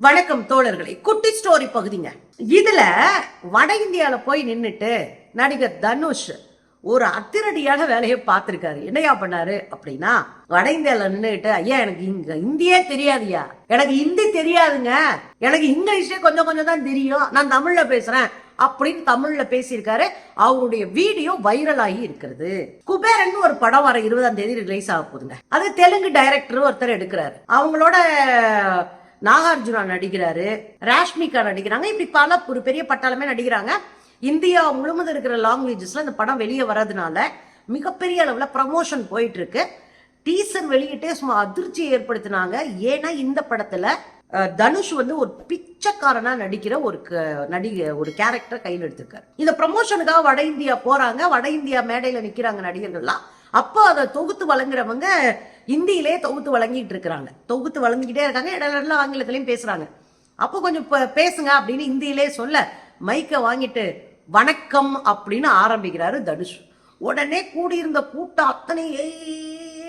வணக்கம் தோழர்களே. குட்டி ஸ்டோரி பகுதிங்க. இதுல வட இந்தியால போய் நின்றுட்டு நடிகர் தனுஷ் ஒரு அத்திரடியான வேலையை பார்த்திருக்காரு. என்னையா பண்ணாரு அப்படின்னா வட இந்தியால நின்றுட்டு ஐயா எனக்கு இங்க இந்தியே தெரியாதுயா எனக்கு ஹிந்தி தெரியாதுங்க. எனக்கு இங்கிலீஷே கொஞ்சம் கொஞ்சம் தான் தெரியும். நான் தமிழ்ல பேசுறேன். அப்படின்னு தமிழ்ல பேசியிருக்காரு. அவருடைய வீடியோ வைரல் ஆகி இருக்கிறது. குபேரன் ஒரு படம் வர இருபதாம் தேதி ரிலீஸ் ஆக போகுதுங்க. அது தெலுங்கு டைரக்டர் ஒருத்தர் எடுக்கிறாரு. அவங்களோட நாகார்ஜுனா நடிக்கிறாரு ராஷ்மிகா நடிக்கிறாங்க. இப்படி பல ஒரு பெரிய பட்டாளமே நடிக்கிறாங்க. இந்தியா முழுவதும் இருக்கிற லாங்குவேஜஸ்ல இந்த படம் வெளியே வர்றதுனால மிகப்பெரிய அளவுல ப்ரமோஷன் போயிட்டு இருக்கு டீசர் வெளியிட்டே சும்மா அதிர்ச்சியை ஏற்படுத்தினாங்க. ஏன்னா இந்த படத்துல தனுஷ் வந்து ஒரு பிச்சைக்காரனா நடிக்கிற ஒரு க- நடிகை ஒரு கேரக்டர் கையில் எடுத்திருக்காரு. இந்த ப்ரமோஷனுக்காக வட இந்தியா போறாங்க. வட இந்தியா மேடையில நிக்கிறாங்க நடிகர்கள்லாம். அப்போ அதை தொகுத்து வழங்குறவங்க இந்தியிலே தொகுத்து வழங்கிட்டு இருக்கிறாங்க தொகுத்து வழங்கிக்கிட்டே இருக்காங்க. இடையில ஆங்கிலத்திலையும் பேசுறாங்க. அப்போ கொஞ்சம் இப்போ பேசுங்க அப்படின்னு இந்தியிலே சொல்ல மைக்கை வாங்கிட்டு வணக்கம் அப்படின்னு ஆரம்பிக்கிறாரு தனுஷ். உடனே கூடியிருந்த கூட்டம் அத்தனை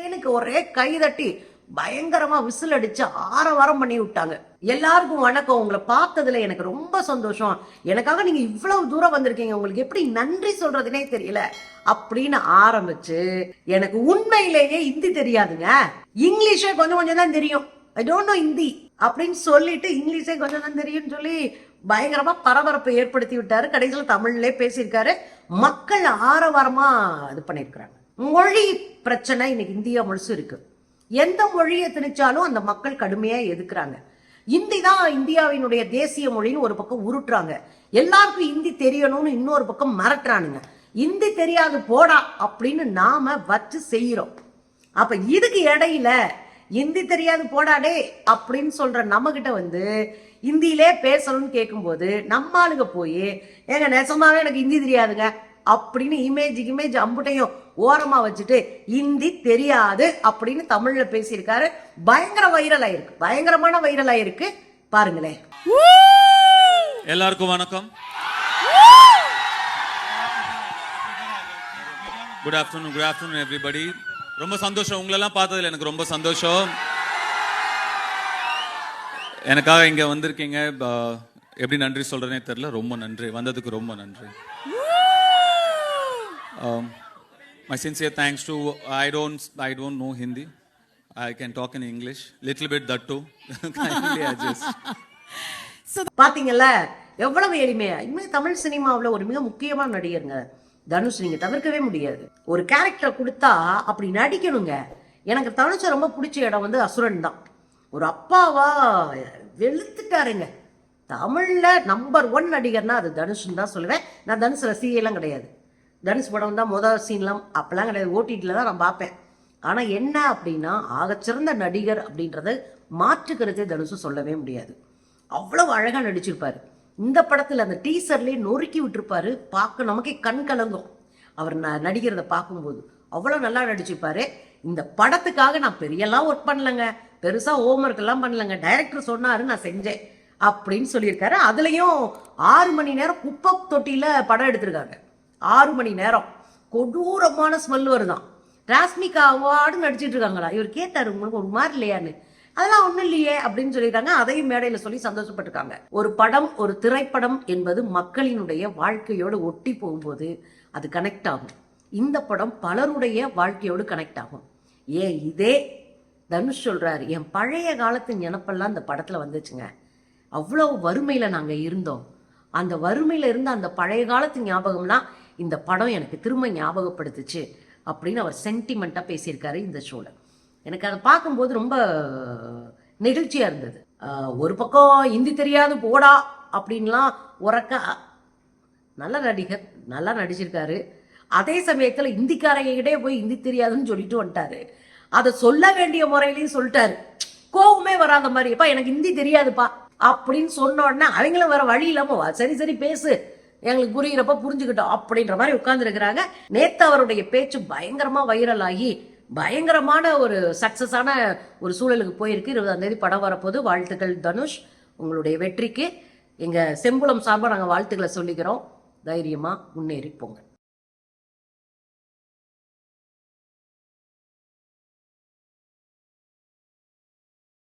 ஏனுக்கு ஒரே கைதட்டி பயங்கரமா விசில் அடிச்சு ஆரவாரம் பண்ணி விட்டாங்க எல்லாருக்கும் வணக்கம். உங்களை பார்த்ததுல எனக்கு ரொம்ப சந்தோஷம். எனக்காக நீங்க இவ்வளவு தூரம் வந்திருக்கீங்க. உங்களுக்கு எப்படி நன்றி சொல்றதுனே தெரியல. அப்படின்னு ஆரம்பிச்சு எனக்கு உண்மையிலேயே ஹிந்தி தெரியாதுங்க. இங்கிலீஷே கொஞ்சம் கொஞ்சம் தான் தெரியும். ஐ டோன்ட் நோ ஹிந்தி அப்படின்னு சொல்லிட்டு இங்கிலீஷே கொஞ்சம் தான் தெரியும்னு சொல்லி பயங்கரமா பரபரப்பை ஏற்படுத்தி விட்டாரு. கடைசியில் தமிழ்லே பேசியிருக்காரு. மக்கள் ஆரவாரமா இது பண்ணியிருக்கிறாங்க. மொழி பிரச்சனை இன்னைக்கு இந்தியா முழுசும் இருக்கு. எந்த மொழியை திணிச்சாலும் அந்த மக்கள் கடுமையா எதுக்குறாங்க இந்தி தான் இந்தியாவினுடைய தேசிய மொழின்னு ஒரு பக்கம் உருட்டுறாங்க. எல்லாருக்கும் இந்தி தெரியணும்னு இன்னொரு பக்கம் மிரட்டுறானுங்க. இந்தி தெரியாது போடா அப்படின்னு நாம வச்சு செய்யறோம். அப்ப இதுக்கு இடையில இந்தி தெரியாது போடாடே அப்படின்னு சொல்ற நம்ம கிட்ட வந்து இந்தியிலே பேசணும்னு கேட்கும்போது நம்ம ஆளுங்க போய் ஏங்க நெசமாவே எனக்கு ஹிந்தி தெரியாதுங்க. அப்படின்னு இமேஜ் இமேஜ் அம்புட்டையும் ஓரமா வச்சுட்டு ஹிந்தி தெரியாது அப்படின்னு தமிழ்ல பேசியிருக்காரு. பயங்கர வைரல் ஆயிருக்கு. பயங்கரமான வைரல் ஆயிருக்கு. பாருங்களேன். எல்லாருக்கும் வணக்கம். Good afternoon good afternoon everybody ரொம்ப சந்தோஷம். உங்களெல்லாம் பார்த்ததில் எனக்கு ரொம்ப சந்தோஷம். எனக்காக இங்கே வந்திருக்கீங்க. எப்படி நன்றி சொல்கிறேனே தெரில ரொம்ப நன்றி. வந்ததுக்கு ரொம்ப நன்றி. My sincere thanks to I don't I don't know Hindi I can talk in English little bit that too பாத்தீங்கல்ல எவ்வளவு எளிமையா. இன்னும் தமிழ் சினிமாவில் ஒரு மிக முக்கியமான நடிகருங்க தனுஷ். நீங்க தவிர்க்கவே முடியாது. ஒரு கேரக்டர் கொடுத்தா அப்படி நடிக்கணுங்க. எனக்கு தனுஷ ரொம்ப பிடிச்ச இடம் வந்து அசுரன் தான். ஒரு அப்பாவா வெளுத்துட்டாருங்க. தமிழ்ல நம்பர் ஒன் நடிகர்னா அது தனுஷ்னு தான் சொல்லுவேன். நான் தனுஷ் ரசிகையெல்லாம் கிடையாது. தனுஷ் படம் தான் முதல் சீன்லாம் அப்பெல்லாம் கிடையாது. ஓடிடியில் தான் நான் பார்ப்பேன். ஆனால் என்ன அப்படின்னா ஆகச்சிறந்த நடிகர் அப்படின்றத மாற்றுக்கிறதே தனுஷும் சொல்லவே முடியாது. அவ்வளவு அழகாக நடிச்சிருப்பார். இந்த படத்தில் அந்த டீசர்லேயே நொறுக்கி விட்டுருப்பாரு. பார்க்க நமக்கே கண் கலங்கும். அவர் ந- நடிக்கிறத பார்க்கும்போது. அவ்வளோ நல்லா நடிச்சிருப்பாரு. இந்த படத்துக்காக நான் பெரியெல்லாம் ஒர்க் பண்ணலங்க. பெருசாக ஹோம்ஒர்க் எல்லாம் பண்ணலங்க. டைரக்டர் சொன்னாரு நான் செஞ்சேன். அப்படின்னு சொல்லியிருக்காரு. அதுலேயும் ஆறு மணி நேரம் குப்பை தொட்டியில் படம் எடுத்திருக்காங்க. ஆறு மணி நேரம். கொடூரமான ஸ்மெல் வருதான். ராஸ்மிகா அவார்டு நடிச்சிட்டு இருக்காங்களா? இவர் கேட்டாரு உங்களுக்கு ஒரு மாதிரி இல்லையான்னு. அதெல்லாம் ஒன்றும் இல்லையே அப்படின்னு சொல்லியிருக்காங்க. அதையும் மேடையில் சொல்லி சந்தோஷப்பட்டிருக்காங்க. ஒரு படம் ஒரு திரைப்படம் என்பது மக்களினுடைய வாழ்க்கையோடு ஒட்டி போகும்போது அது கனெக்ட் ஆகும். இந்த படம் பலருடைய வாழ்க்கையோடு கனெக்ட் ஆகும். ஏன் இதே தனுஷ் சொல்கிறாரு என் பழைய காலத்து நினப்பெல்லாம் இந்த படத்தில் வந்துச்சுங்க. அவ்வளோ வறுமையில் நாங்கள் இருந்தோம். அந்த வறுமையில் இருந்த அந்த பழைய காலத்து ஞாபகம்லாம் இந்த படம் எனக்கு திரும்ப ஞாபகப்படுத்துச்சு அப்படின்னு அவர் சென்டிமெண்ட்டாக பேசியிருக்காரு இந்த ஷோவில் எனக்கு அதை பார்க்கும்போது ரொம்ப நெகிழ்ச்சியாக இருந்தது. ஒரு பக்கம் ஹிந்தி தெரியாது போடா அப்படின்லாம் உறக்க நல்ல நடிகர் நல்லா நடிச்சிருக்காரு. அதே சமயத்தில் இந்திக்காரங்கிட்டே போய் ஹிந்தி தெரியாதுன்னு சொல்லிட்டு வந்துட்டாரு. அதை சொல்ல வேண்டிய முறையிலையும் சொல்லிட்டாரு. கோவமே வராத மாதிரிப்பா எனக்கு ஹிந்தி தெரியாதுப்பா அப்படின்னு சொன்ன உடனே அவங்களும் வேற வழி இல்லாமல் சரி சரி பேசு எங்களுக்கு புரிகிறப்ப புரிஞ்சுக்கிட்டோம் அப்படின்ற மாதிரி உட்கார்ந்துருக்கிறாங்க. நேத்து அவருடைய பேச்சு பயங்கரமா வைரல் ஆகி பயங்கரமான ஒரு சக்சஸான ஒரு சூழலுக்கு போயிருக்கு. இருபதாம் தேதி படம் வரப்போது. வாழ்த்துக்கள் தனுஷ் உங்களுடைய வெற்றிக்கு. எங்கள் செம்புலம் சார்பாக நாங்கள் வாழ்த்துக்களை சொல்லிக்கிறோம். தைரியமாக முன்னேறி போங்க.